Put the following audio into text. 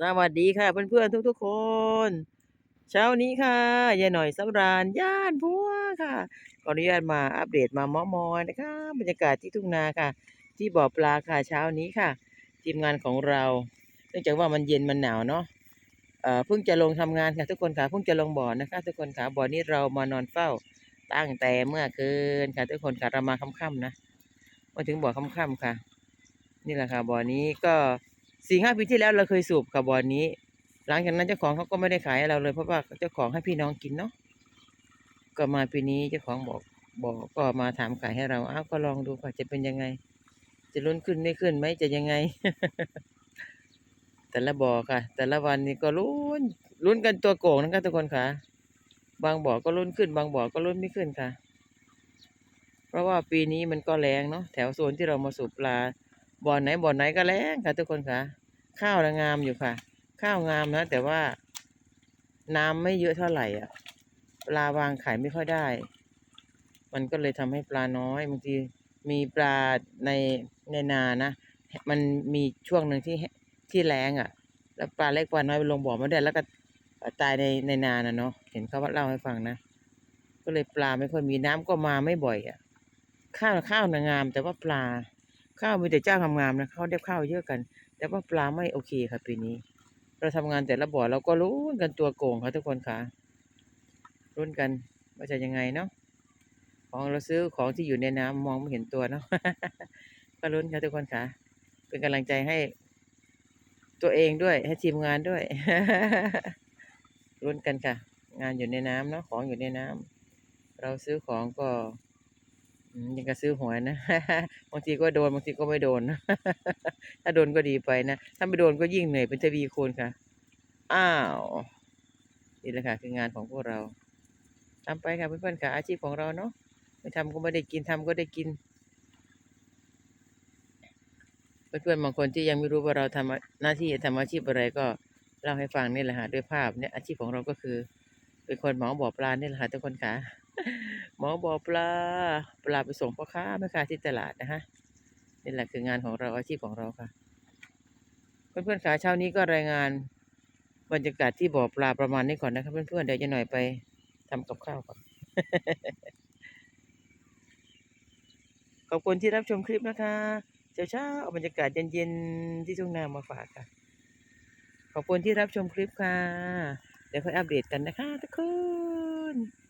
สวัสดีค่ะ เพื่อนๆทุก ๆ คน เช้านี้ค่ะยายหน่อยสำราญย่านพัวค่ะขออนุญาตมาอัปเดตมาเมอมอยนะคะบรรยากาศที่ทุ่งนาค่ะ ที่บ่อปลาค่ะเช้านี้ค่ะ ทีมงานของเรา เนื่องจากว่ามันเย็นมันหนาวเนาะเอ่อเพิ่งจะลงทำงานค่ะทุกคนค่ะเพิ่งจะลงบ่อนะคะ ทุกคนค่ะบ่อนี้เรามานอนเฝ้าตั้งแต่เมื่อคืนค่ะ ทุกคนค่ะเรามาค่ำๆนะมาถึงบ่อค่ำๆค่ะ นี่แหละค่ะบ่อนี้ก็ สี่ห้าปีที่แล้วเราเคยสูบค่ะบ่อนี้ หลังจากนั้นเจ้าของเขาก็ไม่ได้ขายให้เราเลย เพราะว่าเจ้าของให้พี่น้องกินเนาะก็มาปีนี้เจ้าของบอกบอกก็มาถามขายให้เราอ้าวก็ลองดูค่ะจะเป็นยังไง จะลุ้นขึ้นไม่ขึ้นไหมจะยังไง แต่ละบ่อค่ะ แต่ละวันนี้ก็ลุ้นลุ้นกันตัวโก่งนะคะทุกคนค่ะ บางบ่อก็ลุ้นขึ้น บางบ่อก็ลุ้นไม่ขึ้นค่ะ เพราะว่าปีนี้มันก็แรงเนาะแถวโซนที่เรามาสูบปลา บ่อไหนบ่อไหนก็แรงค่ะ ทุกคนค่ะ ข้าวงามอยู่ค่ะ ข้าวงามนะ แต่ว่าน้ำไม่เยอะเท่าไหร่อะปลาวางขายไม่ค่อยได้ มันก็เลยทำให้ปลาน้อยบางทีมีปลาในในนานะมันมีช่วงหนึ่งที่ที่แรงอะ แล้วปลาเล็กปลาน้อยไปลงบ่อไม่ได้แล้วก็ตายในในนาน่ะเนาะเห็นเขาว่าเล่าให้ฟังนะก็เลยปลาไม่ค่อยมีน้ำก็มาไม่บ่อยอะ ข้าวข้าวนะงาม แต่ว่าปลา ข้าวมีแต่เจ้างามๆนะเขาได้ข้าวเยอะกัน แต่ว่าปลาไม่โอเคค่ะปีนี้ เราทำงานแต่ละบ่อเราก็รู้นกันตัวโกงค่ะทุกคนค่ะรุ่นกันว่าจะยังไงเนาะของเราซื้อของที่อยู่ในน้ำมองไม่เห็นตัวเนาะก็ลุ้นค่ะทุกคนค่ะ เป็นกำลังใจให้ ตัวเองด้วยให้ทีมงานด้วยลุ้นกันค่ะ งานอยู่ในน้ำเนาะของอยู่ในน้ำเราซื้อของก็ ยังก็ซื้อหวยนะบางทีก็โดนบางทีก็ไม่โดนนะถ้าโดนก็ดีไปนะถ้าไม่โดนก็ยิ่งเหนื่อยเป็นทวีคูณค่ะ อ้าวนี่แหละค่ะคืองานของพวกเราทำไปค่ะเพื่อนๆค่ะอาชีพของเราเนาะไม่ทำก็ไม่ได้กินทำก็ได้กิน เพื่อนๆบางคนที่ยังไม่รู้ว่าเราทำหน้าที่ทำอาชีพอะไรก็เล่าให้ฟังนี่แหละค่ะด้วยภาพเนี่ยอาชีพของเราก็คือ เป็นคนหมาบ่อปลาเนี่ยแหละค่ะทุกคนค่ะ หมอบ่อปลาปลาไปส่งพ่อค้าแม่ค้าที่ตลาดนะฮะนี่แหละคืองานของเราอาชีพของเราค่ะ เพื่อนๆขาเช้านี้ก็รายงานบรรยากาศที่บ่อปลาประมาณนี้ก่อนนะครับเพื่อนๆเดี๋ยวจะหน่อยไปทำกับข้าวก่อนขอบคุณที่รับชมคลิปนะคะเช้าเช้าๆเอาบรรยากาศเย็นๆที่ทุ่งนามาฝากค่ะ ขอบคุณที่รับชมคลิปค่ะ เดี๋ยวค่อยอัปเดตกันนะคะทุกคน